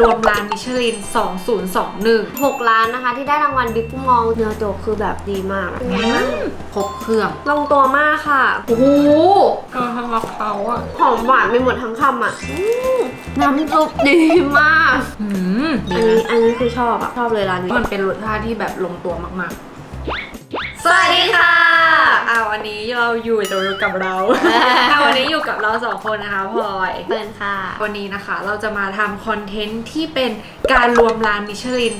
รวมร้านมิชลิน 2021หกล้านนะคะ ที่ได้รางวัลบิ๊กมองเนื้อโจกคือแบบดีมากอะครบเครื่อง ลงตัวมากค่ะโอ้โหกำลังทำรักเขาอะหอมหวานไปหมดทั้งคำอะอืมน้ำซุปดีมาก อืมอันนี้อันนี้คือชอบอะชอบเลยร้านนี้ มันเป็นรสชาติที่แบบลงตัวมาก สวัสดีค่ะๆอ้าววันนี้เราอยู่กับเราอ้าววันนี้อยู่กับเราสองคนนะคะพลอยเปินค่ะ วันนี้นะคะเราจะมาทำคอนเทนต์ที่เป็นการรวมร้านมิชลิน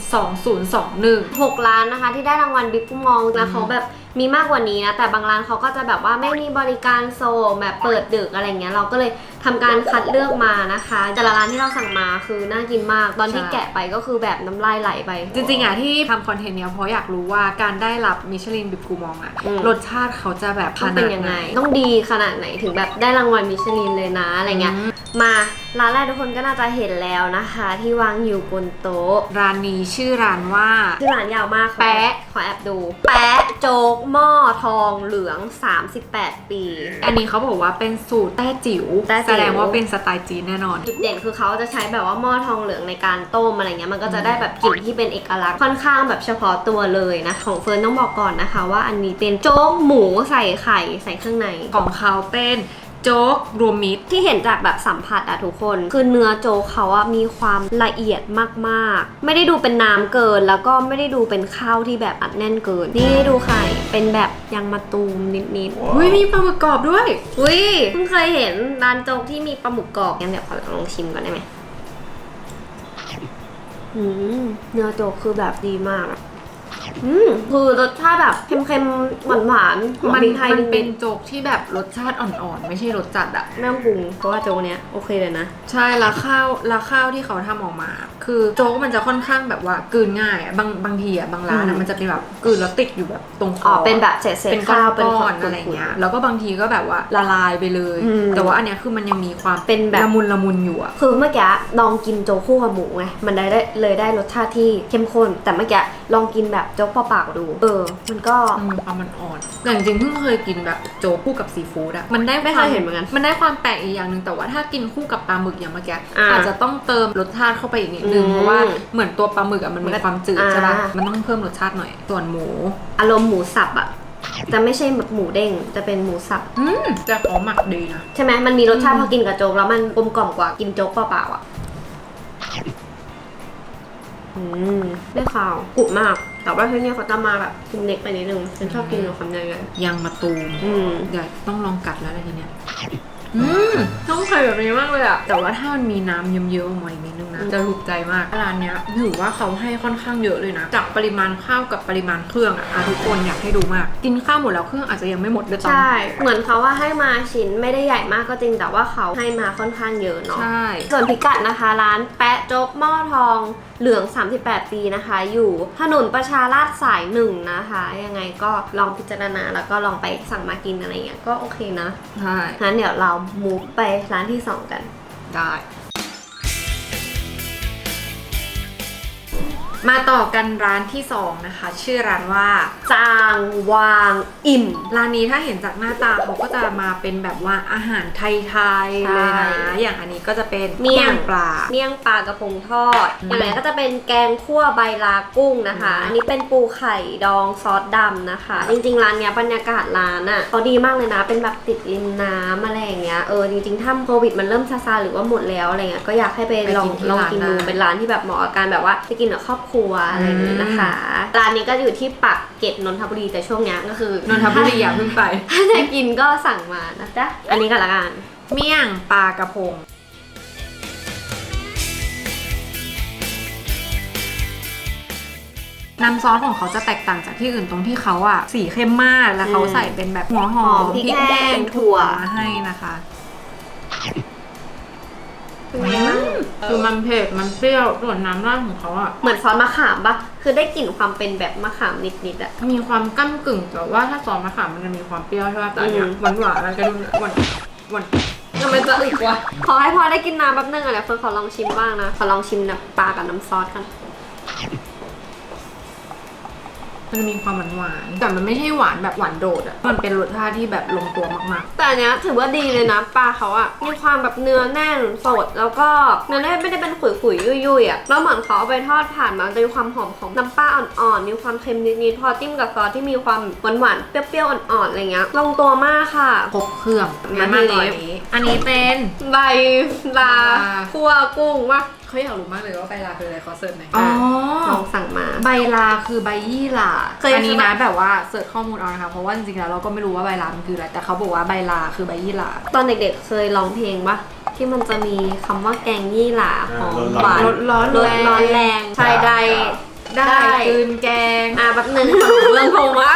2021 6ล้านนะคะที่ได้รางวัลบิ๊กมองแล้วเขาแบบ มีมากกว่านี้นะแต่บางร้านเขาก็จะแบบว่าไม่มีบริการโซลแบบเปิดดึกอะไรเงี้ยเราก็เลยทำการคัดเลือกมานะคะ แต่ละร้านที่เราสั่งมาคือน่ากินมาก ตอนที่ใช่ แกะไปก็คือแบบน้ำลายไหลไป จริงๆอะที่ทำคอนเทนต์เนี้ยเพราะอยากรู้ว่าการได้รับมิชลินบิบกูมองอะอืม รสชาติเขาจะแบบขต้องนาเป็นดยังไหนไงต้องดีขนาดไหนถึงแบบได้รางวัลมิชลินเลยนะอะไรเงี้ย อืม มา ร้านแรกทุกคนก็น่าจะเห็นแล้วนะคะ ที่วางอยู่บนโต๊ะร้านนี้ชื่อร้านว่า ชื่อร้านยาวมากแปะ ขอแอบดู แปะโจ๊กหม้อทองเหลือง 38 ปี อันนี้เขาบอกว่าเป็นสูตรแต้จิ๋วแต้จิ๋ว แสดงว่าเป็นสไตล์จีนแน่นอน จุดเด่นคือเขาจะใช้แบบว่าหม้อทองเหลืองในการต้มอะไรเงี้ยมันก็จะได้แบบกลิ่นที่เป็นเอกลักษณ์ค่อนข้างแบบเฉพาะตัวเลยนะ ของเฟิร์นต้องบอกก่อนนะคะ ว่าอันนี้เป็นโจ๊กหมูใส่ไข่ใส่เครื่องใน ของเขาเป็น โจ๊กรวมมิตร ที่เห็นจากแบบสัมผัสอะทุกคน คือเนื้อโจ๊กเขาอะมีความละเอียดมากๆ ไม่ได้ดูเป็นน้ำเกิน แล้วก็ไม่ได้ดูเป็นข้าวที่แบบอัดแน่นเกิน นี่ดูไข่เป็นแบบยังมะตูมนิดๆอุ้ยมีปลาหมึกกรอบด้วยอุ้ยเพิ่งเคยเห็นร้านโจ๊กที่มีปลาหมึกกรอบงั้นเดี๋ยวขอลองชิมก่อนได้ไหมอืมเนื้อโจ๊กคือแบบดีมาก อะอืมคือรสชาติแบบเค็มๆหวานๆของมันพริกไทยมันนิเป็ดนโจ๊กที่แบบรสชาติอ่อนๆ ไม่ใช่รสจัดอะๆไม่ต้องปรุงเพราะว่าโจ๊กเนี้ยโอเคเลยนะ ใช่แล้วข้าวแล้วข้าวที่เขาทำออกมา คือโจ๊กมันจะค่อนข้างแบบว่ากลืนง่ายอะบางบางทีอะบางร้านอือะม มันจะเป็นแบบกลืนแล้วติดอยู่แบบตรงคอ๋ออเป็นแบบเศษๆเป็นก้ข้าวอนเป็นก้ขออนๆอะไรเงี้ยๆแล้วก็บางทีก็แบบว่าละลายไปเลย อืมแต่ว่าอันเนี้ยคือมันยังมีความเป็นแบบ ละมุนละมุนอยู่อะคือเมื่อกี้ลองกินโจ๊กคู่กับหมูไงมันได้ได้เลยได้รสชาติที่เข้มข้น แต่เมื่อกี้ลองกินแบบโจ๊กเปล่าๆดู เออ มันก็มันมีความมันอ่อนแต่จริงๆเพิ่งเคยกินแบบโจ๊กคู่กับซีฟู้ดอะมันได้ไม่เคยเห็นเหมือนกันมันได้ความแปลกอีกอย่างหนึ่งแต่ว่าถ้ากินคู่กับปลาหมึกอย่างเมื่อกี้อ่าอาจจะต้องเติมรสชาติเข้าไปอีกนิดนึงอืมเพราะว่าเหมือนตัวปลาหมึกอะมันมีความจืดใช่ปะมัมันต้องเพิ่มรสชาติหน่อยส่วนหมูอารมณ์หมูสับอะจะไม่ใช่แบบหมูเด้งจะเป็นหมูสับ อืมแต่เขาหมักดีนะ ใช่ไหมมันมีรสชาติอืม พอกินกับโจ๊กแล้วมันกลมกล่อมกว่ากินโจ๊กเปล่าๆอะ อืมไม่ขาวกรุบมาก แต่ว่าที่นี่เขาจะมาแบบกินเล็กไปนิดนึงฉันชอบกินกับคำใหญ่ยังมาตูมๆอืมเดี๋ยวต้องลองกัดแล้วอะไรทีเนี้ยอืมต้องไข่แบบนี้มากเลยอะแต่ว่าถ้ามันมีน้ำเยิ้มๆออกมาอีกนิดนึงนะจะถูกใจมากร้านเนี้ยถือว่าเขาให้ค่อนข้างเยอะเลยนะ จากปริมาณข้าวกับปริมาณเครื่องอะอะทุกคนอยากให้ดูมาก กินข้าวหมดแล้วเครื่องอาจจะยังไม่หมดด้วยซ้ำใช่ เหมือนเขาว่าให้มาชิ้นไม่ได้ใหญ่มากก็จริงแต่ว่าเขาให้มาค่อนข้างเยอะเนาะใช่ส่วนพิกัดนะคะ ร้านแปะโจ๊กหม้อทอง เหลือง 38 ปีนะคะ อยู่ถนนประชาราษฎร์สายหนึ่งนะคะ ยังไงก็ลองพิจารณาแล้วก็ลองไปสั่งมากินอะไรเงี้ยก็โอเคนะใช่งั้นเดี๋ยวเรามูฟไปร้านที่ 2 กัน ได้ มาต่อกันร้านที่สองนะคะ ชื่อร้านว่าจางวางอิ่ม ร้านนี้ถ้าเห็นจากหน้าตาเขาก็จะมาเป็นแบบว่าอาหารไทยๆเลยนะ ใช่ อย่างอันนี้ก็จะเป็นเมี่ยงปลา เมี่ยงปลากระพงทอด อืมอย่างไรก็จะเป็นแกงคั่วใบลากุ้งนะคะ อืม อันนี้เป็นปูไข่ดองซอสดำนะคะ จริงๆร้านเนี้ยบรรยากาศร้านอะเขาดีมากเลยนะ เป็นแบบติดริมน้ำอะไรอย่างเงี้ย เออจริงๆถ้าโควิดมันเริ่มซาซาหรือว่าหมดแล้วอะไรเงี้ย ก็อยากให้ไปลองลองกินดู เป็นร้านที่แบบเหมาะกับการแบบว่าไปกินกับครอบครัวอะไรอย่างงี้นะคะ ร้านนี้ก็อยู่ที่ปักเกร็ดนนทบุรีแต่ช่วงเนี้ยก็คือนนทบุรีอย่าเพิ่งไป ถ้าจะกินก็สั่งมานะจ๊ะ อันนี้กันละกัน เมี่ยงปลากระพง น้ำซอสของเขาจะแตกต่างจากที่อื่นตรงที่เขาอะสีเข้มมากแล้วเขาอืมใส่เป็นแบบหัวหอหอมมพริกแห้งถั่วมาให้นะคะ เป็นไงบ้างคือมันเผ็ด มันเปรี้ยวส่วนน้ำราดของเขาอะเหมือนซอสมะขามปะคือได้กลิ่นความเป็นแบบมะขามนิดๆอะ มีความก้ากึ่งแต่ว่าถ้าซอสมะขามมันจะมีความเปรี้ยวใช่ป่ะแต่อันเนี้ยอืม หวานหวานๆแล้วก็ดูหวานหวานทำไมจะอึกวะ ขอให้พอได้กินน้ำแป๊บนึงอะเดี๋ยวเฟิร์นขอลองชิมบ้างนะ ขอลองชิมน้ำปลากับน้ำซอสกัน มันจะมีความหวานหวานๆแต่มันไม่ใช่หวานแบบหวานโดดอะมันเป็นรสชาติที่แบบลงตัวมากแต่อันเนี้ยถือว่าดีเลยนะปลาเขาอะมีความแบบเนื้อแน่นสด แล้วก็เนื้อแน่นไม่ได้เป็นขุยๆยุ่ยๆอะแล้วเหมือนเขาเอาไปทอดผ่านมาจะมีความหอมของน้ำปลาอ่อนๆมีความเค็มนิดๆพอจิ้มกับซอสที่มีความหวานๆเปรี้ยวๆอ่อนๆอะไรเงี้ยลงตัวมากค่ะ ๆครบเครื่องมามาทีทีนี้นี้อันนี้เป็น ใบลาลาคั่วกุ้งว่าเขาอยากรู้มากเลยว่าใบลาคืออะไรเขาเสิร์ชไหมอ๋อ๋ออลองสั่งมา ใบลาคือใบยี่หร่าเคย อันนี้นะเคยแบบว่าเสิร์ชข้อมูลเอานะคะเพราะว่าจริงๆแล้วเราก็ไม่รู้ว่าใบลามันคืออะไรแต่เขาบอกว่าใบลาคือใบยี่หร่าตอนเด็กๆเคยร้องเพลงปะที่มันจะมีคำว่าแกงยี่หร่าหอมหวานรสร้อนรสร้อนแรงชายใดได้ได้กลืนแกงอะแป๊บนึงขนมเบื้องโทรมา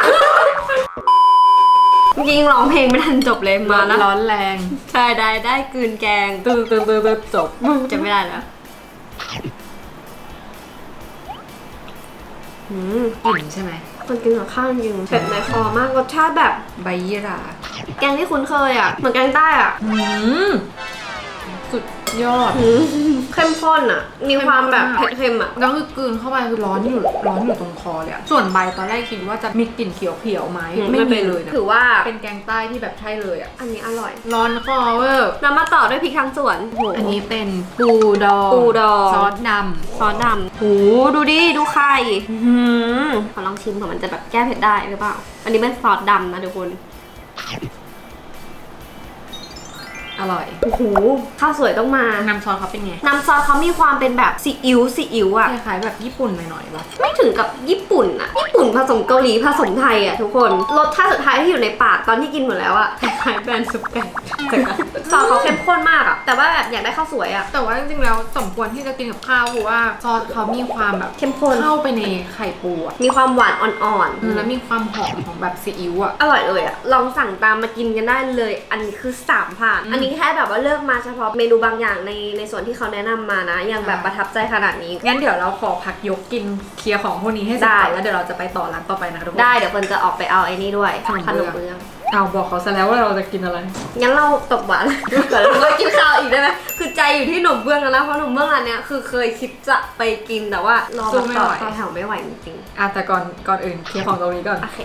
จริงๆร้องเพลงไม่ทันจบเลยมาแล้วร้อนแรงชายใดได้กลืนแกงตื้อตื้อตื้อตื้อจบจะไม่ได้แล้ว อืมกลิ่นใช่ไหมคนกินกับข้าวจริงๆเผ็ดในคอมากรสชาติแบบใบยี่หร่าแกงที่คุ้นเคยอะ เหมือนแกงใต้อะ อืมสุดยอด อืม เข้มข้นอะ มีความแบบเผ็ดเค็มอะ แล้วคือกลืนเข้าไปคือร้อนอยู่ร้อนอยู่ตรงคอเลยอะส่วนใบตอนแรกคิดว่าจะมีกลิ่นเขียวๆไหมอืมไม่ไม่เป็มีน เลยนะถือว่า เป็นแกงใต้ที่แบบใช่เลยอะอันนี้อร่อย ร้อนคอเวอร์แล้วมาต่อด้วยพริกทั้งสวนโหอันนี้เป็นปูดองปูดอง ซอสดซอสดำโหดูดิ ดูไข่อื้อหือขอลองชิมเผื่อมันจะแบบแก้เผ็ดได้หรือเปล่า อันนี้เป็นซอสดำนะทุกคนำ อร่อย โอ้โหข้าวสวยต้องมา น้ำซอสเขาเป็นไง น้ำซอสเขามีความเป็นแบบซีอิ๊วซีอิ๊วอะคล้ายๆแบบญี่ปุ่นหน่อยๆปะไม่ถึงกับญี่ปุ่นอะญี่ปุ่นผสมเกาหลีผสมไทยอะทุกคน รสชาติสุดท้ายที่อยู่ในปากตอนที่กินหมดแล้วอะคล้ายๆแบรนด์ซุปแกงซอสเขาเข้มข้นมากอะแต่ว่าแบบอยากได้ข้าวสวยอะแต่ว่าจริงๆแล้วสมควรที่จะกินกับข้าวเพราะว่าซอสเขามีความแบบเข้มข้นเข้าไปในไข่ปูอะมีความหวานอ่อนอืมแล้วมีความหอมของแบบซีอิ๊วอะๆอร่อยเลยอะลองสั่งตามมากินกันได้เลย อันนี้คือสามผ่านอืมอันนี้แค่แบบว่าเลือกมาเฉพาะเมนูบางอย่างในในส่วนที่เขาแนะนำมานะ ยังแบบค่ะประทับใจขนาดนี้ งั้นเดี๋ยวเราขอพักยกกินเคลียร์ของพวกนี้ให้เสร็จได้ก่อนแล้วเดี๋ยวเราจะไปต่อร้านต่อไปนะคะทุกคน ได้เดี๋ยวคนจะออกไปเอาไอ้นี่ด้วยขนมขนมเบื้เบื้อองงเอาบอกเขาซะแล้วว่าเราจะกินอะไร งั้นเราตบหวานก่อนแล้วก็กินข้าวอีกได้ไหมคือใจอยู่ที่หนมเบื้องแล้วนะ เพราะหนมเบื้องอันเนี้ยคือเคยคิดจะไปกินแต่ว่ารอสู้แบบไม่ต่อไหว ต่อแถวไม่ไหวจริงอะแต่ก่อนก่อนอื่นเคลียร์ของตรงนี้ก่อน ๆ โอเค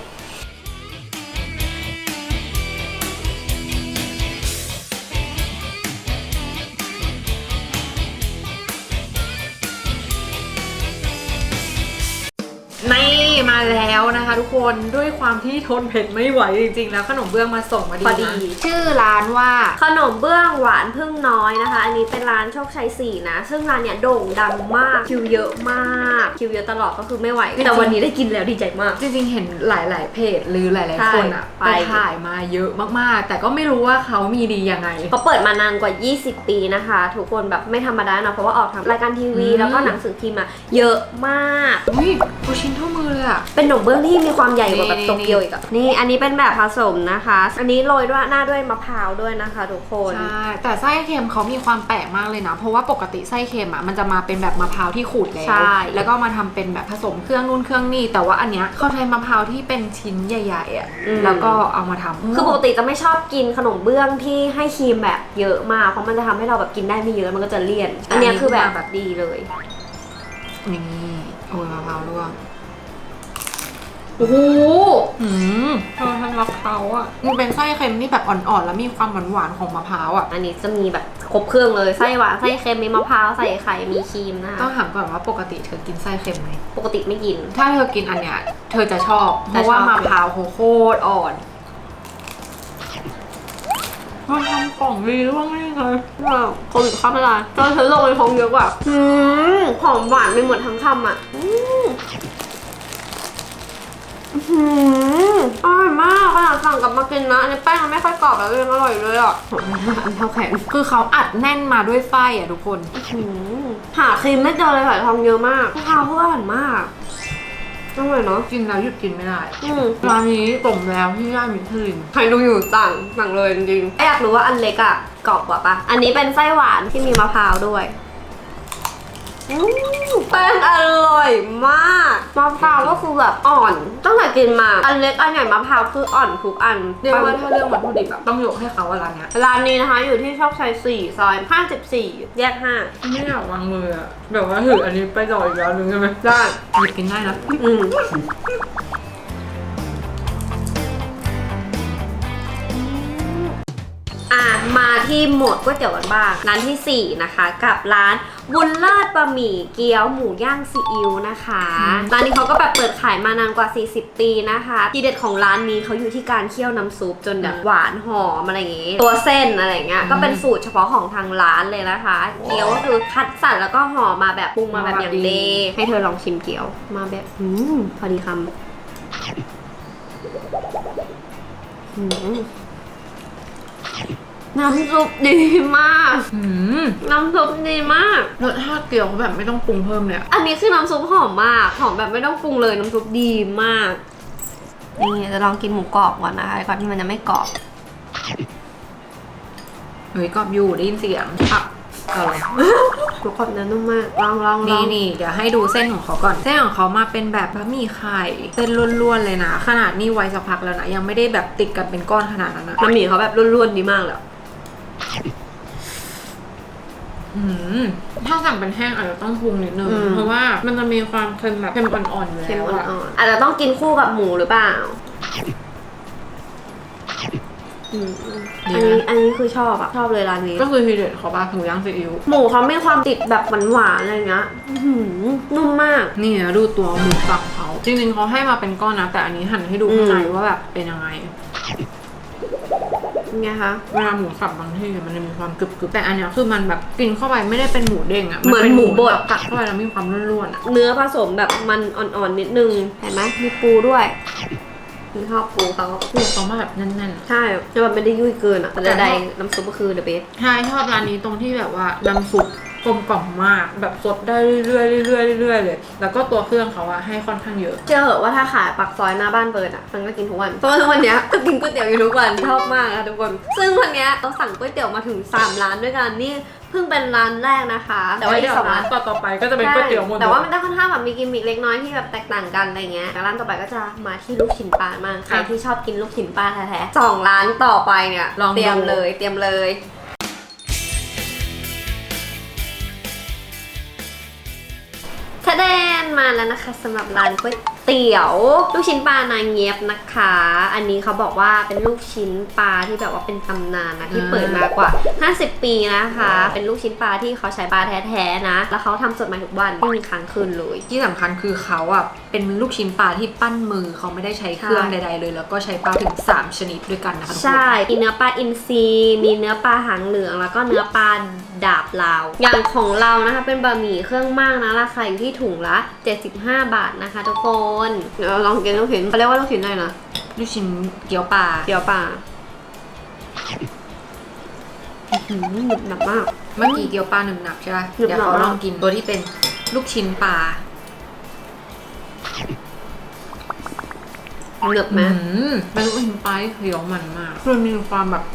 นี่มาแล้วนะคะ ทุกคนด้วยความที่ทนเผ็ดไม่ไหวจริงๆ แล้วขนมเบื้องมาส่งมาดีพอดี นะชื่อร้านว่า ขนมเบื้องหวานพึ่งน้อยนะคะ อันนี้เป็นร้านโชคชัย4นะ ซึ่งร้านเนี้ยโด่งดังมาก คิวเยอะมาก คิวเยอะตลอดก็คือไม่ไหวจริงๆแต่วันนี้ได้กินแล้วดีใจมาก จริงๆ เห็นหลาย ๆ เพจหรือหลายใช่ๆคนอะไปไป ถ่ายมาเยอะมากๆ แต่ก็ไม่รู้ว่าเขามีดียังไง เขาเปิดมานานกว่า 20 ปีนะคะ ทุกคนแบบไม่ธรรมดาเนาะเพราะว่าออกทางรายการทีวี อืม แล้วก็หนังสือพิมพ์มาเยอะมาก อุ้ยตัวชิ้นเท่ามือเลยอะ เป็นหนมเบื้องที่มีความใหญ่กว่าแบบนี่โตเกียวอีกอะนี่อันนี้เป็นแบบผสมนะคะ อันนี้โรยด้วยหน้าด้วยมะพร้าวด้วยนะคะทุกคนใช่แต่ไส้เค็มเขามีความแปลกมากเลยนะ เพราะว่าปกติไส้เค็มอะมันจะมาเป็นแบบมะพร้าวที่ขูดแล้วใช่แล้วก็มาทำเป็นแบบผสมเครื่องนู่นเครื่องนี่แต่ว่าอันเนี้ยเขาใช้มะพร้าวที่เป็นชิ้นใหญ่ๆอะแล้วก็เอามาทำคือปกติจะไม่ชอบกินขนมเบื้องที่ให้ครีมแบบเยอะมากเพราะมันจะทำให้เราแบบกินได้ไม่เยอะมันก็จะเลี่ยน อันเนี้ยคือแบบแบบดีเลยนี่โอ้ยมะพร้าวร่วง โอ้โหอืมเธอทันมะพร้าวอะ มันเป็นไส้เค็มที่แบบอ่อนๆ แล้วมีความหวานๆของมะพร้าวอะ อันนี้จะมีแบบครบเครื่องเลยไส้หวานไส้เค็มมีมะพร้าวใส่ไข่มีครีมนะคะต้องถามก่อนว่าปกติเธอกินไส้เค็มไหม ปกติไม่กิน ถ้าเธอกินอันเนี้ย เธอจะชอบเพจะชอบราะว่ามะพร้าวเขาโคตรอ่อนมันทำกล่องดีร่วงได้เลยว้าวโควิดเข้ามาละตอนเธอลงในท้องเยอะกว่า อืมหอมหวานไปหมดทั้งคำอะ อืมอื้อหืออร่อยมากขนาดสั่งกลับมากินนะอันนี้แป้งมันไม่ค่อยกรอบแล้วยังอร่อยเลยอะอันเท่าแขนคือเขาอัดแน่นมาด้วยไส้อะทุกคนอื้อหือหาครีมไม่เจอเลยค่ะทองเยอะมากมะพร้าวเขาอร่อยมากอร่อยเนาะกินแล้วหยุดกินไม่ได้อืมร้านนี้สมแล้วที่ได้มิชลินใครดูอยู่สั่งสั่งเลยจริงๆอยากรู้ว่าอันเล็กอะกรอบกว่าปะอันนี้เป็นไส้หวานที่มีมะพร้าวด้วย อืมแป้งอร่อยมากมะพร้าวก็คือแบบอ่อนตั้งแต่กินมา อันเล็กอันใหญ่มะพร้าวคืออ่อนทุกอันเรียกว่าถ้าเรื่องวัตถุดิบอะต้องยกให้เขาว่าร้านเนี้ยร้านนี้นะคะอยู่ที่โชคชัย4ซอย54แยก5ไม่อยากวางมืออะแบบว่าถืออันนี้ไปต่ออีกแล้วนึงใช่ไหมได้หยิบกินได้นะอืม มาที่หมวดก๋วยเตี๋ยวกันบ้างร้านทีสี่ 4 นะคะ กับร้านบุญเลิศบะหมี่เกี๊ยวหมูย่างซีอิ๊วนะคะอืมร้านนี้เขาก็แบบเปิดขายมานานกว่า 40 ปีนะคะทีเด็ดของร้านนี้เขาอยู่ที่การเคี่ยวน้ำซุปจนแบบหวานหอมอะไรอย่างงี้ ตัวเส้นอะไรอย่างเงี้ยก็เป็นสูตรเฉพาะของทางร้านเลยนะคะ เกี๊ยวก็คือคัดสรรแล้วก็ห่อมาแบบปรุงมาแบบอย่างดี ให้เธอลองชิมเกี๊ยวมาแบบอืมพอดีคำอืม น้ำซุปดีมาก อืมน้ำซุปดีมาก รสชาติเกี๊ยวเขาแบบไม่ต้องปรุงเพิ่มเลยอะอันนี้คือน้ำซุปหอมมาก หอมแบบไม่ต้องปรุงเลย น้ำซุปดีมาก นี่จะลองกินหมูกรอบก่อนนะคะก่อนที่มันจะไม่กรอบ เฮ้ยกรอบอยู่ได้ยินเสียงผักเอาเลย หมูกรอบเนื้อนุ่มมาก ลองลองลอนี่งนี่เดี๋ยวให้ดูเส้นของเขาก่อน เส้นของเขามาเป็นแบบบะหมี่ไข่เส้นล้วนๆเลยนะ ขนาดนี้ไว้สักพักแล้วนะ ยังไม่ได้แบบติดกันเป็นก้อนขนาดนั้นนะ น้ำหมี่เขาแบบร่วนๆดีมากเลยอืม ถ้าสั่งเป็นแห้งอาจจะต้องปรุงนิดนึง อืม เพราะว่ามันจะมีความเค็มแบบเค็มอ่อนๆอยู่เค็มแล้วอ่อะอนๆอาจจะต้องกินคู่กับหมูหรือเปล่าอืมอันนี้อันนี้คือชอบอะชอบเลยร้านนี้ ก็คือทีเด็ดเขาปลาหมูย่างซีอิ๊วหมูเขาไม่ความติดแบบหวานๆอะไรเงี้ยอื้อหือนุ่มมาก นี่นะดูตัวหมูสับเขาจริงๆเขาให้มาเป็นก้อนนะแต่อันนี้หั่นให้ดูข้างในอืม ว่าแบบเป็นยังไง เป็นไงคะเวลาหมูสับบางที่มันจะมีความกรึบๆแต่อันเนี้ยคือมันแบบกินเข้าไปไม่ได้เป็นหมูเด้งอะเหมือนป็หมูบดแบบกัดเข้าไปแล้วมีความร่วนๆอะเนื้อผสมแบบมันอ่อนๆนิดนึงเห็นไหมมีปูด้วยมีชอบปูเขาคือเขามาแบบแน่นๆใช่แต่แบบไม่ได้ยุ่ยเกินอะแต่ใดๆน้ำซุปก็คือเดอะเบส ใช่ชอบร้านนี้ตรงที่แบบว่าน้ำซุป กลมกล่อมมากแบบสดได้เรื่อยๆเรื่อยๆเรื่อยๆเลย แล้วก็ตัวเครื่องเขาอะให้ค่อนข้างเยอะ เชื่อเหอะว่าถ้าขายปากซอยหน้าบ้านเปิดอะมันก็กินทุกวันเพราะว่าทุกวันเนี้ยก็กินก๋วยเตี๋ยวอยู่ทุกวันชอบมากอะทุกคน ซึ่งวันเนี้ยเราสั่งก๋วยเตี๋ยวมาถึง 3 ร้านด้วยกันนี่เพิ่งเป็นร้านแรกนะคะ แต่ว่าอีเดี๋กยวสองร้าร้านนต่อต่อๆไปก็จะเป็นก๋วยเตี๋ยวหมดแต่ว่ามันจะค่อนข้างแบบมีกิมมิคเล็กน้อยที่แบบแตกต่างกันอะไรเงี้ยแต่ร้านต่อไปก็จะมาที่ลูกชิ้นปลามากใครที่ชอบกินลูกชิ้นปลาแท้ๆสองร้านต่อไปเนี่ยลองเตรียมดูเลยเตรียมเลย ทะแดนมาแล้วนะคะสำหรับร้านก๋วยเตี๋ยว ลูกชิ้นปลานางเงียบนะคะ อันนี้เขาบอกว่าเป็นลูกชิ้นปลาที่แบบว่าเป็นตำนานนะที่เปิดมากว่า 50 ปีนะคะ เป็นลูกชิ้นปลาที่เขาใช้ปลาแท้ๆนะ แล้วเขาทำสดใหม่ทุกวันไม่มีค้างคืนเลย ที่สำคัญคือเขาอะเป็นลูกชิ้นปลาที่ปั้นมือเขาไม่ได้ใช้เครื่องใช่ใด ๆ เลย แล้วก็ใช้ปลาถึง 3 ชนิดด้วยกันนะคะทุกคนใช่ มีเนื้อปลาอินทรีมีเนื้อปลาหางเหลือง แล้วก็เนื้อปลาดาบลาว อย่างของเรานะคะ เป็นบะหมี่เครื่องมากนะราคาอยู่ที่ถุงละ 75 บาทนะคะ ทุกคนเดี๋ยวเราลองกินลูกชิ้นเขาเรียกว่าลูกชิ้นอะไรนะลูกชิ้นเกี๊ยวปลาเกี๊ยวปลาอื้อหือหนึบหนับมาก เมื่อกี้เกี๊ยวปลาหนึ่งหนักใช่ปะหนึบหนับเดี๋ยวเขาลองกินตัวที่เป็นลูกชิ้นปลา หนึบไหมอืมเป็นลูกชิ้นปลาที่เคี้ยวมันมากคือมีความแบบ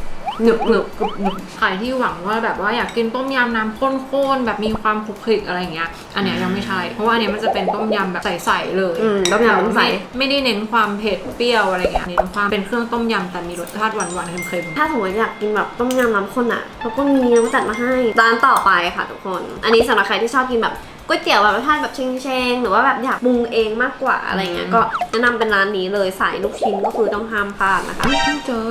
หนึบหนึบกรุบหนึบใครที่หวังว่าแบบว่าอยากกินต้มยำน้ำข้นๆแบบมีความคลุกคลิกอะไรอย่างเงี้ย อันเนี้ยยังไม่ใช่ เพราะว่าอันเนี้ยมันจะเป็นต้มยำแบบใสๆเลยอืมต้มยำน้ำใส ไม่ไม่ได้เน้นความเผ็ดเปรี้ยวอะไรอย่างเงี้ยเน้นความเป็นเครื่องต้มยำแต่มีรสชาติหวานๆเค็มถ้าสมมติอยากกินแบบต้มยำน้ำข้นอะเราก็มีน้ำจัดมาให้ร้านต่อไปค่ะทุกคน อันนี้สำหรับใครที่ชอบกินแบบ ก๋วยเตี๋ยวแบบรสชาติแบบเชงๆหรือว่าแบบอยากปรุงเองมากกว่าอะไรเงี้ยก็แนะนำเป็นร้านนี้เลยสายลูกชิ้นก็คือต้องห้ามพลาดนะคะๆเพิ่งเจอ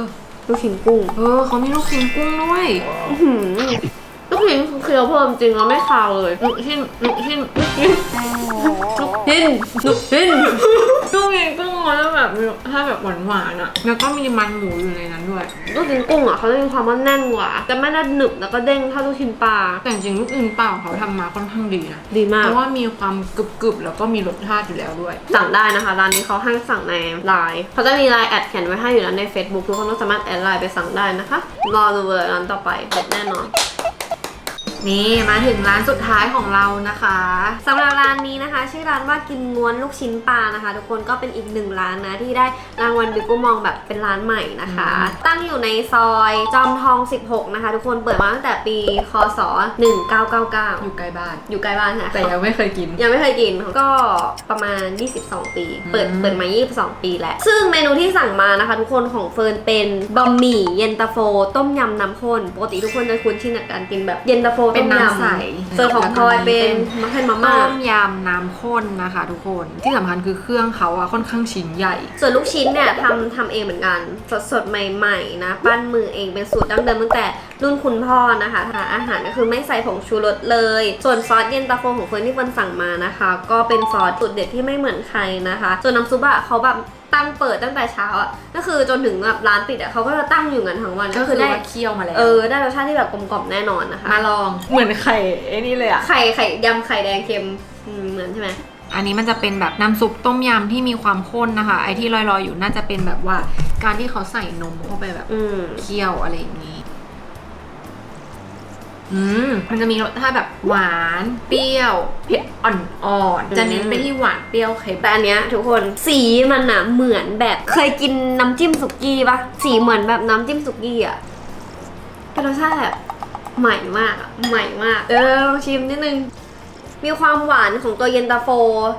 ลูกชิ้นกุ้ง เออเขามีลูกชิ้นกุ้งด้วย อื้อหือ ลูกชิ้นเคี้ยวเพิ่มจริงแล้วไม่คาวเลยลูกชิ้นลูกชิ้นลูกชิ้นลูกชิ้นลูกชิ้นลูกชิ้นกุ้งเขาจะแบบมีรสชาติแบบหวานๆอะแล้วก็มีมันหมูอยู่ในนั้นด้วยลูกชิ้นกุ้งอะเขาจะมีความว่าแน่นกว่าจะไม่ได้หนึบแล้วก็เด้งเท่าลูกชิ้นปลาแต่จริงๆลูกชิ้นเปล่าเขาทำมาค่อนข้างดีนะดีมาก เพราะว่ามีความกรึบๆแล้วก็มีรสชาติอยู่แล้วด้วย สั่งได้นะคะร้านนี้เขาให้สั่งในไลน์เขาจะมีไลน์แอดเขียนไว้ให้อยู่แล้วใน Facebook ทุกคนก็สามารถแอดไลน์ไปสั่งได้นะคะ รอดูเลยร้านต่อไปเด็ดแน่นอน นี่มาถึงร้านสุดท้ายของเรานะคะสำหรับร้านนี้นะคะ ชื่อร้านว่ากินง้วนลูกชิ้นปลานะคะ ทุกคนก็เป็นอีกหนึ่งร้านนะที่ได้รางวัลบิกูมองแบบเป็นร้านใหม่นะคะอืมตั้งอยู่ในซอยจอมทอง 16 นะคะ ทุกคนเปิดมาตั้งแต่ปีคศ 1999 อยู่ใกล้บ้าน อยู่ใกล้บ้านค่ะแต่ยังไม่เคยกิน ยังไม่เคยกินก็ประมาณ 22 ปี เปิดอืมเปิดมา 22 ปีแหละซึ่งเมนูที่สั่งมานะคะ ทุกคนของเฟิร์นเป็นบะหมี่เย็นตาโฟ ต้มยำน้ำข้นปกติทุกคนจะคุ้นชินกับการกินแบบเย็นตาโฟเป็นน้ำใสส่วนของพลอยเป็นมะเขือมาม่าต้มยำน้ำข้นนะคะ ทุกคนที่สำคัญคือเครื่องเขาอะค่อนข้างชิ้นใหญ่ ส่วนลูกชิ้นเนี่ยทำทำเองเหมือนกัน สดสดๆใหม่ๆนะปั้นมือเองเป็นสูตรดั้งเดิมตั้งแต่รุ่นคุณพ่อนะคะทานอาหารก็คือไม่ใส่ผงชูรสเลย ส่วนซอสเย็นตาโฟของเฟิร์นที่เฟิร์นสั่งมานะคะ ก็เป็นซอสสูตรเด็ดที่ไม่เหมือนใครนะคะ ส่วนน้ำซุปอะเขาแบบ ตั้งเปิดตั้งแต่เช้าอะก็คือจนถึงแบบร้านปิดอะเขาก็จะตั้งอยู่กันทั้งวันก็ก็คืคืออได้ได้เคี่ยวมาแล้วเออได้รสชาติที่แบบกลมกล่อมแน่นอนนะคะมาลองเหมือนไข่ไอ้นี่เลยอะไข่ไข่ยำไข่แดงเค็มอืมเหมือนใช่ไหมอันนี้มันจะเป็นแบบน้ำซุปต้มยำที่มีความข้นนะคะ ไอที่ลอยๆอยู่น่าจะเป็นแบบว่าการที่เขาใส่นมเข้าไปแบบอืมเคี่ยวอะไรอย่างนี้ อืมมันจะมีรสชาติแบบหวานเปรี้ยวเผ็ดอ่อนๆจะเน้นไปที่หวานเปรี้ยวเค็มแต่อันเนี้ยทุกคนสีมันอะเหมือนแบบเคยกินน้ำจิ้มสุกี้ปะสีเหมือนแบบน้ำจิ้มสุกี้อะเป็นรสชาติแบบใหม่มากอะใหม่มาก เออลองชิมนิดนึง มีความหวานของตัวเย็นตาโฟ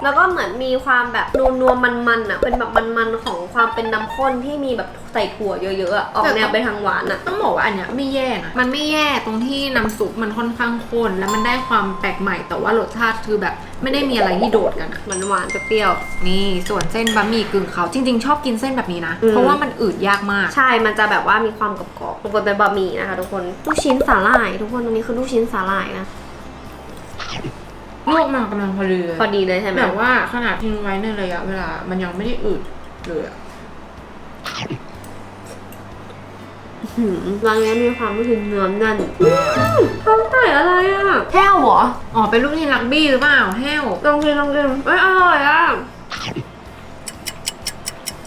แล้วก็เหมือนมีความแบบนัวนัวมันมันๆอะเป็นแบบมันๆของความเป็นน้ำข้นที่มีแบบใส่ถั่วเยอะๆอะออกแนวไปทางหวานอะต้องบอกว่าอันเนี้ยไม่แย่นะ มันไม่แย่ตรงที่น้ำซุปมันค่อนข้างข้นแล้วมันได้ความแปลกใหม่แต่ว่ารสชาติคือแบบไม่ได้มีอะไรที่โดดกันอะมันหวานๆเปรี้ยว นี่ส่วนเส้นบะหมี่กึ่งเขาจริง ๆ ชอบกินเส้นแบบนี้นะ อืม เพราะว่ามันอืดยากมากๆใช่ มันจะแบบว่ามีความกรอบๆลงไปเป็นบะหมี่นะคะทุกคน ลูกชิ้นสาหร่าย ทุกคนตรงนี้คือลูกชิ้นสาหร่ายนะ ลวกมากำลังพอดีเลยพอดีเลยใช่ไหมแบบว่าขนาดทิ้งไว้ในระยะเวลา มันยังไม่ได้อืดเลยอะหืมร้านนี้มีความรู้สึกเนื้อแน่นเขาใส่อะไรอะแห้วเหรอ อ๋อ เป็นลูกชิ้นลักบี้หรือเปล่าแห้วลองกินลองกินเอ้ยอร่อยอะ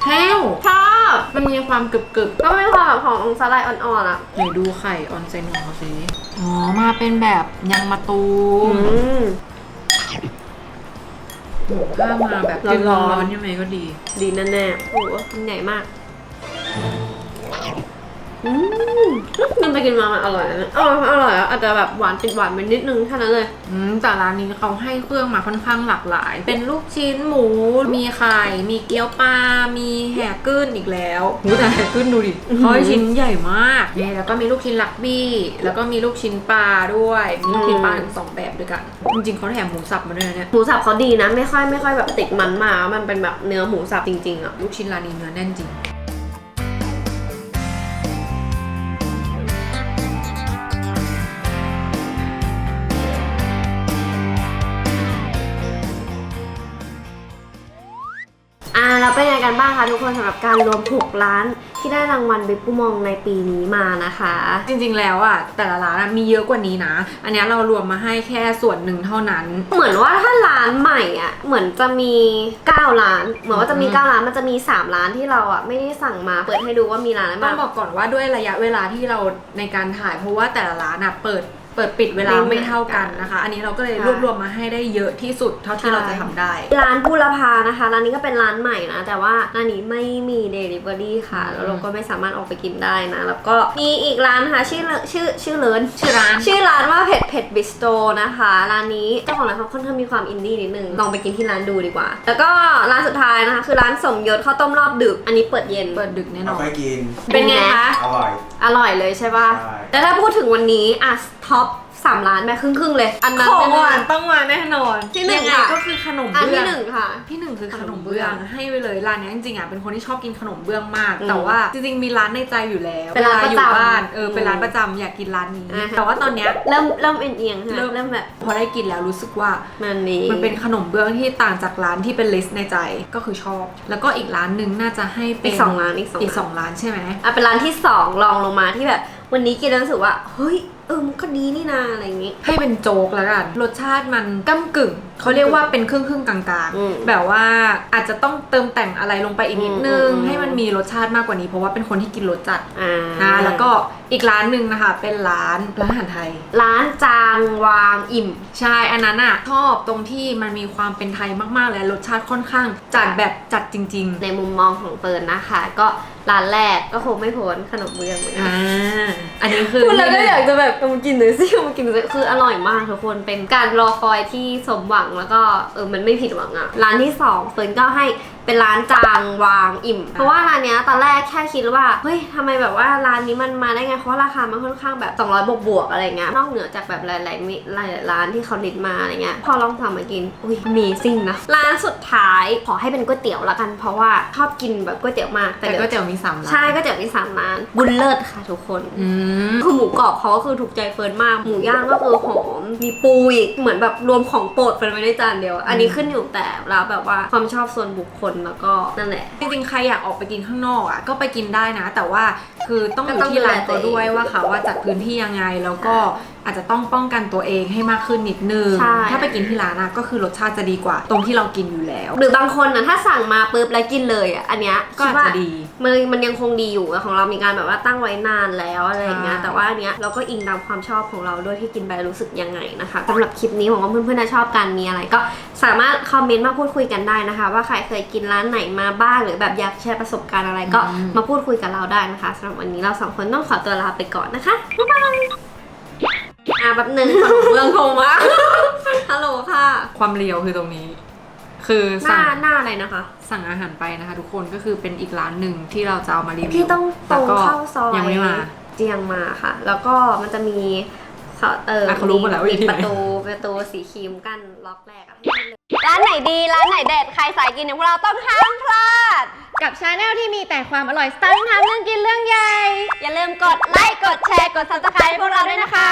แห้วชอบมันมีความกรึบกรึบก็มีความแบบของสาหร่ายอ่อนๆอะๆไหนดูไข่ออนเซนของเขาสิ อ๋อ มาเป็นแบบยังมะตูอื มมโอ้โหถ้ามาแบบร้อนๆร้อนๆยังไงก็ดี ดีแน่ๆโอ้โหมันใหญ่มาก อืมมันไปกินมามันอร่อยนะอร่อยอร่อยอะอาจจะแบบหวานติดหวานไปนิดนึงแค่นั้นเลย อืมแต่ร้านนี้เขาให้เครื่องมาค่อนข้างหลากหลาย เป็นลูกชิ้นหมู มีไข่ มีเกี๊ยวปลา มีแห่กึ้นอีกแล้วหูแต่แห่กึ้นดูดิอื้อหือเขาให้ชิ้นใหญ่มากเนี่ยแล้วก็มีลูกชิ้นลักบี้ แล้วก็มีลูกชิ้นปลาด้วย มีลูกชิ้นปลาถึงสองแบบด้วยกัน จริงๆเขาแถมหมูสับมาด้วยนะเนี่ย หมูสับเขาดีนะ ไม่ค่อยไม่ค่อยแบบติดมันมากมันเป็นแบบเนื้อหมูสับจริงๆอะลูกชิ้นร้านนี้เนื้อแน่นจริง กันบ้างคะทุกคนสำหรับการรวม6ล้านที่ได้รางวัลบิ๊กบูมองในปีนี้มานะคะ จริงๆแล้วอะแต่ละร้านอะมีเยอะกว่านี้นะ อันเนี้ยเรารวมมาให้แค่ส่วนหนึ่งเท่านั้น เหมือนว่าถ้าร้านใหม่อะเหมือนจะมี9ล้าน เหมือนว่าจะมีอืม9ล้านมันจะมี3ล้านที่เราอะไม่ได้สั่งมาเปิดให้ดูว่ามีร้านอะไรต้อบ้างงบอกก่อนว่าด้วยระยะเวลาที่เราในการถ่ายเพราะว่าแต่ละร้านอะเปิด เปิดปิดเวลาไม่เหมืไม่อนเท่ากันกันนะคะ อันนี้เราก็เลยใช่รวบรวมมาให้ได้เยอะที่สุดเท่าที่ใช่เราจะทำได้ ร้านบุรพานะคะ ร้านนี้ก็เป็นร้านใหม่นะ แต่ว่าร้านนี้ไม่มี Delivery ค่ะ แล้วเราก็ไม่สามารถออกไปกินได้นะ แล้วก็มีอีกร้านค่ะชื่อเลชื่อชื่อเลินชื่อร้าน ชื่อร้านว่าเผ็ดเผ็ดบิสโตนะคะ ร้านนี้เจ้าของร้านเขาค่อนข้างมีความอินดี้นิดนึง ลองไปกินที่ร้านดูดีกว่า แล้วก็ร้านสุดท้ายนะคะ คือร้านสมยศข้าวต้มรอบดึก อันนี้เปิดเย็น เปิดดึกแน่นเอาอนไปกิน เป็นไงคะ อร่อยอร่อยเลยใช่ป่ะ ใช่แล้วถ้าพูดถึงวันนี้อะท็อป สามร้านแม่ครึ่งครึ่งๆเลย อันนั้นของหวานแน่ต้องมาแน่นอนที่หนึ่งยัไงค่ะก็คือขนมๆอันเบื้ที่องหนึ่งค่ะ ที่หนึ่งคือขนมขนมเบื้เบื้อองงให้ไปเลยร้านนี้จริงๆอะเป็นคนที่ชอบกินขนมเบื้องมาก อืมแต่ว่าจริงๆมีร้านในใจอยู่แล้วเป็นร้านวลอยู่ประจำบ้านเออเป็นอืมร้านประจำอยากกินร้านนี้ อ่าฮะ แต่ว่าตอนเนี้ยเริ่มเริ่มเอ็นเอียงๆใช่ไหมเริ่มเริ่มแบบพอได้กินแล้วรู้สึกว่า มันนี้ มันเป็นขนมเบื้องที่ต่างจากร้านที่เป็นลิสต์ในใจก็คือชอบ แล้วก็อีกร้านหนึ่งน่าจะให้เป็อีนกสองร้านอีกสองอีกสร้านองร้านใช่ไหม อะเป็นร้านที่สองลองลงมาที่แบบ วันนี้กินแล้วรู้สึกว่าเฮ้ยเออมันก็ดีนี่นาอะไรอย่างงี้ ให้เป็นโจ๊กแล้วกัน รสชาติมันก้ากึ่ง เขาเรียกว่าเป็นครึ่งครึ่งๆกลางอืมๆ แบบว่าอาจจะต้องเติมแต่งอะไรลงไปอีกนิดนึง อืมอืม ให้มันมีรสชาติมากกว่านี้ เพราะว่าเป็นคนที่กินรสจัดอ่านะแล้วก็อีกร้านหนึ่งนะคะ เป็นร้านร้านอาหารไทย ร้านจางวางอิ่ม ใช่ อันนั้นอะชอบตรงที่มันมีความเป็นไทยมากๆ และรสชาติค่อนข้างจัดแบบจัดจริง ในมุมมองของเฟิร์นนะคะ ก็ร้านแรกก็คงไม่พ้นขนมเบื้องเหมือนๆ กัอ่านอันนี้คือพูดแล้วก็อยากจะแบบเอามากินเลยสิเอามากินเลยคืออร่อยมากทุกคนเป็นการรอคอยที่สมหวังแล้วก็เออมันไม่ผิดหวังอะร้านที่สองเฟิร์นก็ให้ เป็นร้านจางวางอิ่ม เพราะว่าร้านเนี้ยตอนแรกแค่คิดว่าเฮ้ยทำไมแบบว่าร้านนี้มันมาได้ไงเพราะว่าราคามันค่อนข้างแบบ200บวกบวกๆอะไรเงี้ยนอกเหนือจากแบบหลายๆมิหลายๆร้านที่เขาลิสต์มาอะไรเงี้ยพอลองสั่งมากินอุ้ยมีซิ่งนะร้านสุดท้ายขอให้เป็นก๋วยเตี๋ยวละกัน เพราะว่าชอบกินแบบก๋วยเตี๋ยวมากแต่เดี๋ยวก็เตี๋ยวมีสามร้าน ใช่ก๋วยเตี๋ยวมีสามร้าน บุญเลิศค่ะทุกคน อืม คือหมูกรอบเขาก็คือถูกใจเฟิร์นมาก หมูย่างก็คือหอม มีปูอีก เหมือนแบบรวมของโปรดเฟิร์นไว้ในจานเดียว อันนี้ขึ้นอยู่แต่แล้วแบบว่าความชอบส่วนบุคคลแล้วก็นั่นแหละ จริงๆ ใครอยากออกไปกินข้างนอกอะก็ไปกินได้นะ แต่ว่าคือต้องอยู่ที่ร้านตัววเองด้วยว่าเขาว่าจัดพื้นที่ยังไงแล้วก็ อาจจะต้องป้องกันตัวเองให้มากขึ้นนิดนึง ใช่ ถ้าไปกินที่ร้านอะก็คือรสชาติจะดีกว่า ตรงที่เรากินอยู่แล้ว หรือบางคนนะถ้าสั่งมาปุ๊บแล้วกินเลยอะอันเนี้ยก็อาจคิว่า จะดี มันมันยังคงดีอยู่อะของเรามีการแบบว่าตั้งไว้นานแล้วอะไรอย่างเงี้ย ใช่ แต่ว่าอันเนี้ยเราก็อิงตามความชอบของเราด้วยที่กินไปรู้สึกยังไงนะคะสำหรับคลิปนี้ผมว่าเพื่อนๆน่าชอบการมีอะไร ก็สามารถคอมเมนต์มาพูดคุยกันได้นะคะ ว่าใครเคยกินร้านไหนมาบ้างหรือแบบอยากแชร์ประสบการณ์อะไรก็มาพูดคุยกับเราได้นะคะสำหรับวันนี้เราสองคนต้องขอตัวลาไปก่อนนะคะบ๊ายบายอะ แป๊บหนึงขนมเมืองโทรมาฮัลโหลค่ะ ความเลียวคือตรงนี้ คือหสั่น้างหน้าอะไรนะคะ สั่งอาหารไปนะคะ ทุกคนก็คือเป็นอีกร้านหนึ่งที่เราจะเอามารีวิวพี่ต้องตรงเข้าซอยยังไม่มา เจียงมาค่ะ แล้วก็มันจะมีเขาเอออะเขารู้หมดแล้วว่าอยู่ที่ปไหนระตูประตูสีครีมกั้นล็อกแรกอะให้เลยร้านไหนดีร้านไหนเด็ด ใครสายกินอย่างพวกเราต้องห้ามพลาด กับชาแนลที่มีแต่ความอร่อยสไตล์ทำเรื่องกินเรื่องใหญ่ อย่าลืมกดไลค์ กดแชร์ กด subscribe ให้พวกเราด้วยนะคะ